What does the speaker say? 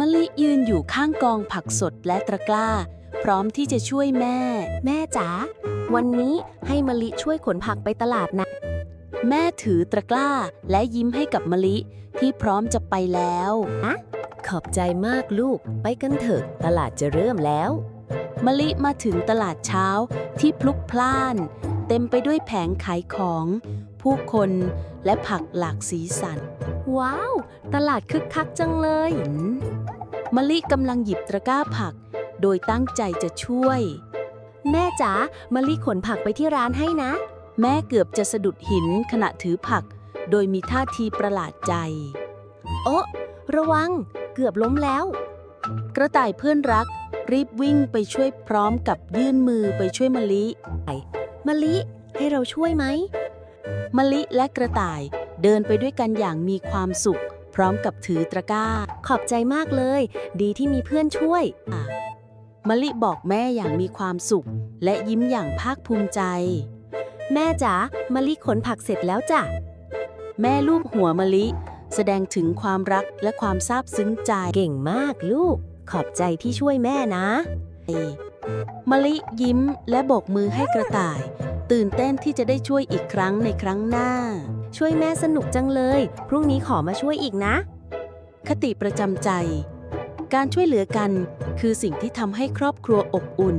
มะลิยืนอยู่ข้างกองผักสดและตะกร้า พร้อมที่จะช่วยแม่ แม่จ๋า วันนี้ให้มะลิช่วยขนผักไปตลาดนะ แม่ถือตะกร้าและยิ้มให้กับมะลิที่พร้อมจะไปแล้วขอบใจมากลูก ไปกันเถอะ ตลาดจะเริ่มแล้ว มะลิมาถึงตลาดเช้าที่พลุกพล่าน เต็มไปด้วยแผงขายของ ผู้คนและผักหลากสีสัน ว้าว ตลาดคึกคักจังเลย มะลิกำลังหยิบตะกร้าผัก โดยตั้งใจจะช่วย แม่จ๋ามะลิขนผักไปที่ร้านให้นะ แม่เกือบจะสะดุดหินขณะถือผัก โดยมีท่าทีประหลาดใจ โอ๊ะ ระวัง เกือบล้มแล้ว กระต่ายเพื่อนรัก รีบวิ่งไปช่วยพร้อมกับยื่นมือไปช่วยมะลิมะลิให้เราช่วยไหมมะลิและกระต่ายเดินไปด้วยกันอย่างมีความสุข พร้อมกับถือตะกร้า ขอบใจมากเลย ดีที่มีเพื่อนช่วยมะลิบอกแม่อย่างมีความสุข และยิ้มอย่างภาคภูมิใจ แม่จ๋ามะลิขนผักเสร็จแล้วจ้ะ แม่ลูบหัวมะลิ แสดงถึงความรักและความซาบซึ้งใจ เก่งมากลูก ขอบใจที่ช่วยแม่นะมะลิยิ้มและโบกมือให้กระต่าย ตื่นเต้นที่จะได้ช่วยอีกครั้งในครั้งหน้า ช่วยแม่สนุกจังเลย พรุ่งนี้ขอมาช่วยอีกนะ คติประจำใจ การช่วยเหลือกันคือสิ่งที่ทำให้ครอบครัวอบอุ่น